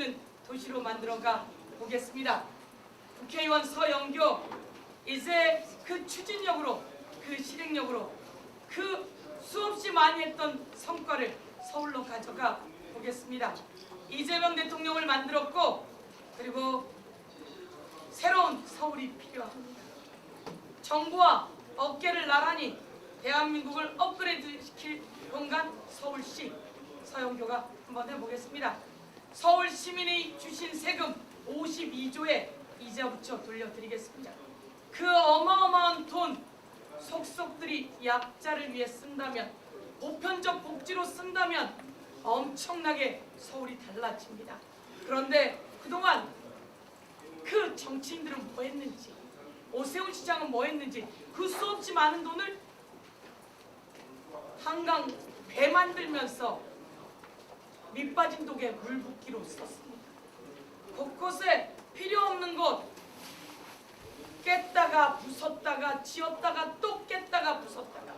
있는 도시로 만들어가 보겠습니다. 국회의원 서영교 이제 그 추진력으로 그 실행력으로 그 수없이 많이 했던 성과를 서울로 가져가 보겠습니다. 이재명 대통령을 만들었고 그리고 새로운 서울이 필요합니다. 정부와 어깨를 나란히 대한민국을 업그레이드 시킬 공간 서울시 서영교가 한번 해보겠습니다. 서울 시민이 주신 세금 52조에 이자 붙여 돌려드리겠습니다. 그 어마어마한 돈 속속들이 약자를 위해 쓴다면 보편적 복지로 쓴다면 엄청나게 서울이 달라집니다. 그런데 그동안 그 정치인들은 뭐 했는지 오세훈 시장은 뭐 했는지 그 수없이 많은 돈을 한강 배 만들면서 밑빠진 독에 물 붓기로 썼습니다. 곳곳에 필요 없는 곳 깼다가 부쉈다가 지었다가 또 깼다가 부쉈다가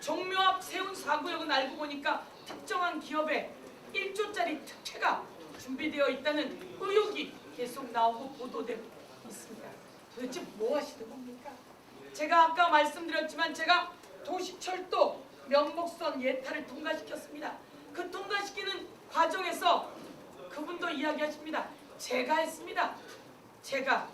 종묘 앞 세운 사구역은 알고 보니까 특정한 기업에 1조짜리 특혜가 준비되어 있다는 의혹이 계속 나오고 보도되고 있습니다. 도대체 뭐 하시는 겁니까? 제가 아까 말씀드렸지만 제가 도시철도 면목선 예타를 통과시켰습니다. 그 통과시키는 과정에서 그분도 이야기하십니다. 제가 했습니다. 제가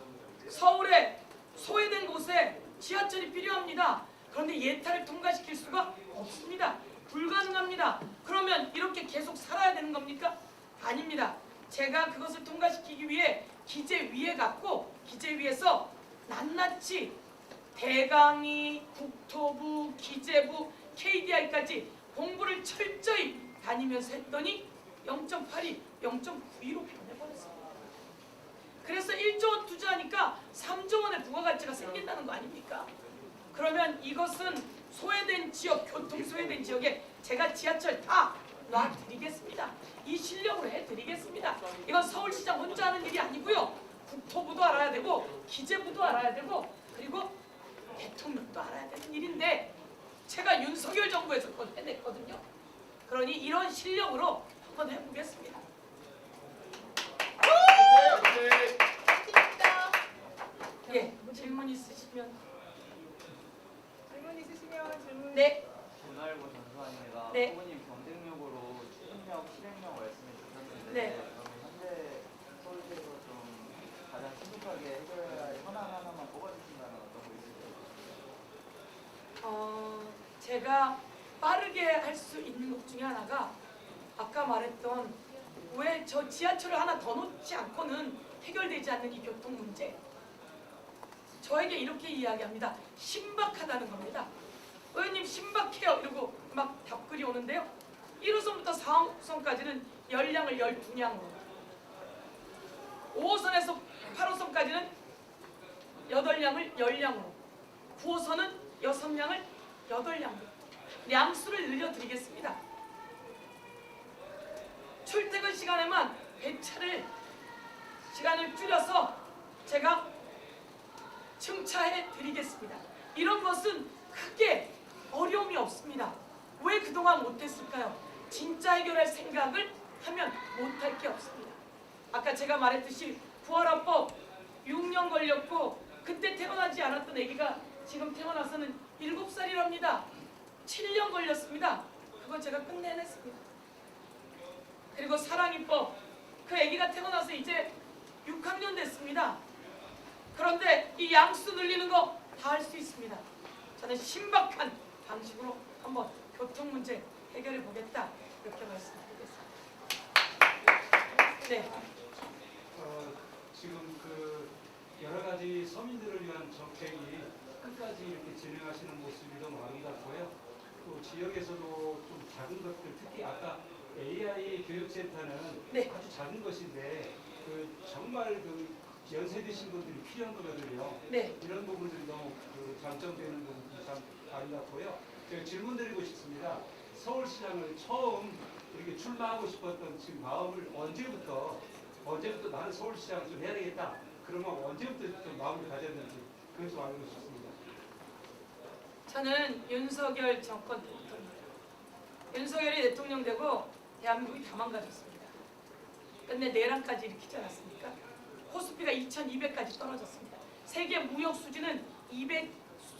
서울에 소외된 곳에 지하철이 필요합니다. 그런데 예타를 통과시킬 수가 없습니다. 불가능합니다. 그러면 이렇게 계속 살아야 되는 겁니까? 아닙니다. 제가 그것을 통과시키기 위해 기재위에 갔고 기재위에서 낱낱이 대강이, 국토부, 기재부, KDI까지 공부를 철저히 다니면서 했더니 0.82, 0.92로 변해버렸습니다. 그래서 1조 원 투자하니까 3조 원의 부가가치가 생긴다는 거 아닙니까? 그러면 이것은 소외된 지역, 교통 소외된 지역에 제가 지하철 다 놔드리겠습니다. 이 실력으로 해드리겠습니다. 이건 서울시장 혼자 하는 일이 아니고요. 국토부도 알아야 되고 기재부도 알아야 되고 그리고 대통령도 알아야 되는 일인데 제가 윤석열 정부에서 그걸 해냈거든요. 그러니 이런 실력으로 한번 해보겠습니다. 예, 질문 있으시면 질문 있으시면 질문. 네, 전화일보 전수환입니다. 네. 후보님 경쟁력으로 추진력, 실행력 말씀해 주셨는데 네. 그러면 현재 서울시에서 좀 가장 신속하게 해결해야 할 현안 하나만 뽑아주신다면 어떤 거 있을까요? 어, 제가 빠르게 할 수 있는 것 중에 하나가 아까 말했던 왜 저 지하철을 하나 더 놓지 않고는 해결되지 않는 이 교통 문제. 저에게 이렇게 이야기합니다. 신박하다는 겁니다. 의원님 신박해요. 이러고 막 답글이 오는데요. 1호선부터 4호선까지는 열량을 12량으로 5호선에서 8호선까지는 8량을 10량으로 9호선은 6량을 8량으로 량수를 늘려드리겠습니다. 출퇴근 시간에만 배차를 시간을 줄여서 제가 증차해 드리겠습니다. 이런 것은 크게 어려움이 없습니다. 왜 그동안 못했을까요? 진짜 해결할 생각을 하면 못할 게 없습니다. 아까 제가 말했듯이 부활화법 6년 걸렸고 그때 태어나지 않았던 아기가 지금 태어나서는 7살이랍니다. 7년 걸렸습니다. 그거 제가 끝내냈습니다. 그리고 사랑이법 그 아기가 태어나서 이제 6학년 됐습니다. 그런데 이 양수 늘리는 거 다 할 수 있습니다. 저는 신박한 방식으로 한번 교통 문제 해결해 보겠다 이렇게 말씀드리겠습니다. 네, 어, 지금 그 여러 가지 서민들을 위한 정책이 끝까지 이렇게 진행하시는 모습이 너무 아름답고요. 또 지역에서도 좀 작은 것들, 특히 아까 AI 교육센터는 네. 아주 작은 것인데 그 정말 그 연세 드신 분들이 필요한 거거든요. 네, 이런 부분들이 너무 그 장점되는 부분이 참 아름답고요. 제가 질문 드리고 싶습니다. 서울시장을 처음 이렇게 출마하고 싶었던 지금 마음을 언제부터 언제부터 나는 서울시장을 좀 해야 되겠다. 그러면 언제부터 좀 마음을 가졌는지 그것 좀 알고 싶습니다. 저는 윤석열 정권 때부터입니다. 윤석열이 대통령 되고 대한민국이 다 망가졌습니다. 끝내 내란까지 일으키지 않았습니까? 코스피가 2200까지 떨어졌습니다. 세계 무역 수지는 200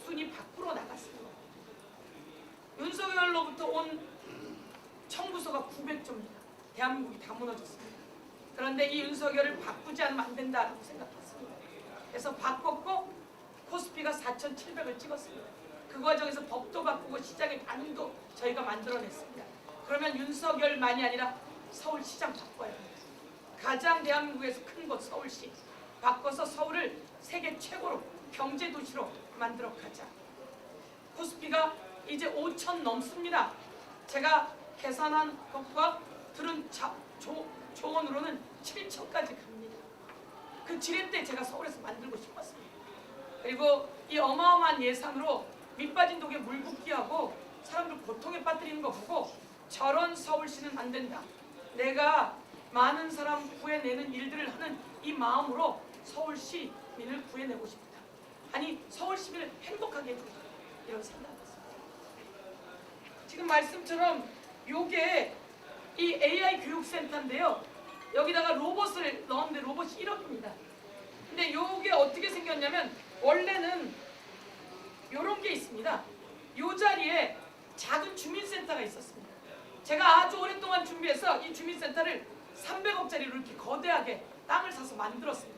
순위 밖으로 나갔습니다. 윤석열로부터 온 청구서가 900조입니다. 대한민국이 다 무너졌습니다. 그런데 이 윤석열을 바꾸지 않으면 안 된다고 생각했습니다. 그래서 바꿨고 코스피가 4,700을 찍었습니다. 그 과정에서 법도 바꾸고 시장의 반응도 저희가 만들어냈습니다. 그러면 윤석열만이 아니라 서울시장 바꿔야 합니다. 가장 대한민국에서 큰 곳 서울시 바꿔서 서울을 세계 최고로 경제 도시로 만들어 가자. 코스피가 이제 5천 넘습니다. 제가 계산한 것과 들은 자, 조, 조언으로는 7천까지 갑니다. 그때 제가 서울에서 만들고 싶었습니다. 그리고 이 어마어마한 예산으로 밑 빠진 독에 물 붓기하고 사람들 고통에 빠뜨리는 거 보고 저런 서울시는 안 된다. 내가 많은 사람 구해내는 일들을 하는 이 마음으로 서울시민을 구해내고 싶다. 아니 서울 시민을 행복하게 해주고 싶다. 이런 생각이었습니다. 지금 말씀처럼 요게 이 AI 교육센터인데요. 여기다가 로봇을 넣었는데 로봇이 1억입니다. 근데 요게 어떻게 생겼냐면 원래는 요런 게 있습니다. 요 자리에 작은 주민센터가 있었습니다. 제가 아주 오랫동안 준비해서 이 주민센터를 300억짜리로 이렇게 거대하게 땅을 사서 만들었습니다.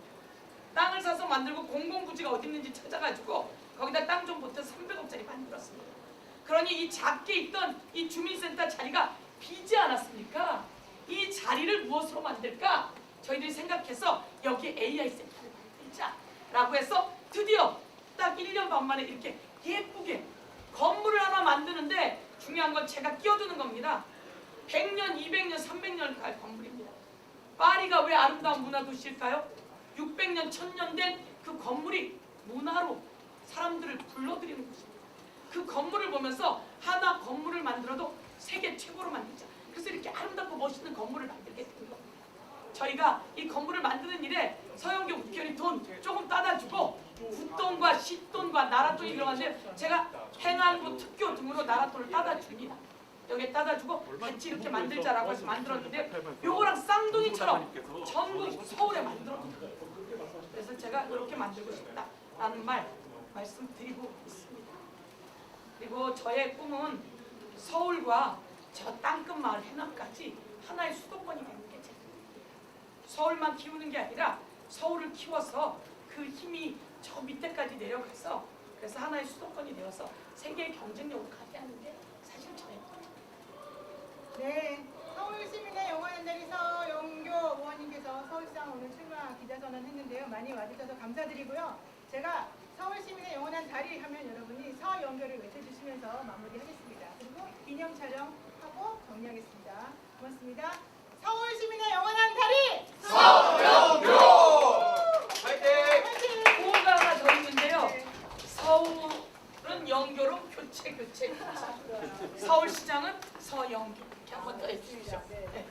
땅을 사서 만들고 공공부지가 어디 있는지 찾아가지고 거기다 땅 좀 보태 300억짜리 만들었습니다. 그러니 이 작게 있던 이 주민센터 자리가 비지 않았습니까? 이 자리를 무엇으로 만들까? 저희들이 생각해서 여기 AI 센터를 만들자라고 해서 드디어 딱 1년 반 만에 이렇게 예쁘게 건물을 하나 만드는데 중요한 건 제가 끼어드는 겁니다. 100년, 200년, 300년 갈 건물입니다. 파리가 왜 아름다운 문화 도시일까요? 600년, 1000년 된 그 건물이 문화로 사람들을 불러들이는 곳입니다. 그 건물을 보면서 하나 건물을 만들어도 세계 최고로 만들자. 그래서 이렇게 아름답고 멋있는 건물을 만들게 된 겁니다. 저희가 이 건물을 만드는 일에 서영교 국회의원이 돈 조금 따다 주고 국돈과 시돈과 나라돈이 들어갔는데 제가 행안부 특교 등으로 나라돈을 따다 줍니다. 여기에 따다 주고 같이 이렇게 만들자라고 해서 만들었는데 요거랑 쌍둥이처럼 전국 서울에 만들었습니다. 그래서 제가 이렇게 만들고 싶다라는 말 말씀드리고 있습니다. 그리고 저의 꿈은 서울과 저 땅끝 마을 해남까지 하나의 수도권이 되는 게 제 꿈입니다. 서울만 키우는 게 아니라 서울을 키워서 그 힘이 저 밑에까지 내려가서 그래서 하나의 수도권이 되어서 세계 경쟁력을 가게 하는 게 사실 저의 꿈입니다. 네, 서울시민의 영원한 자리 서영교 의원님께서 서울시장 오늘 출마 기자선언 했는데요. 많이 와주셔서 감사드리고요. 제가 서울시민의 영원한 다리 하면 여러분이 서영교를 외쳐주시면서 마무리하겠습니다. 그리고 기념 촬영하고 정리하겠습니다. 고맙습니다. 서울시민의 영원한 다리! 화이팅! 구호가 하나 더 있는데요. 네. 서울은 영 교체 교체 교체. 서울시장은 서영교 이렇게 한 번 더 해주십시오. 네.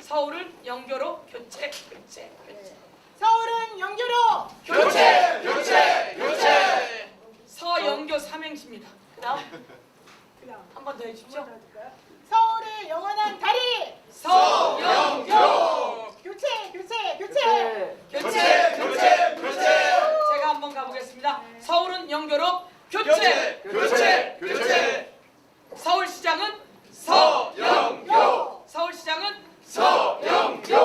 서울은 영교로 교체 교체 교체. 서울은 영교로! 교체 교체 교체. 서영교 삼행시입니다. 그다음 그다음 한 번 더 해주십시오. 서울의 영원한 다리! 서영교 교체! 교체! 교체! 교체 교체 교체. 제가 한번 가보겠습니다. 서울은 영교로 교체 교체 교체. 서울시장은 서영교. 서울시장은 서영교.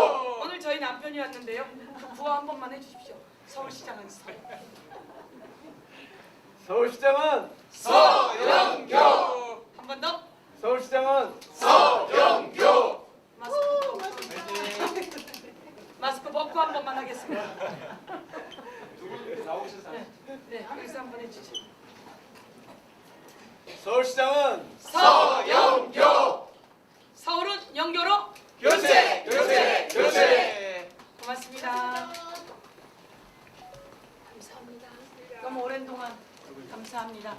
오늘 저희 남편이 그 구호 한 번만 해주십시오. 서울시장은 서. 서울시장은 서영교. 한 번 더. 서울시장은 마스크 벗고. 마스크 벗고 한 번만 하겠습니다. 두분 나오셔서 네, 네, 그래서 한번 해주세요. 서울시장은 서영교. 서울은 영교로 오랜 동안 감사합니다.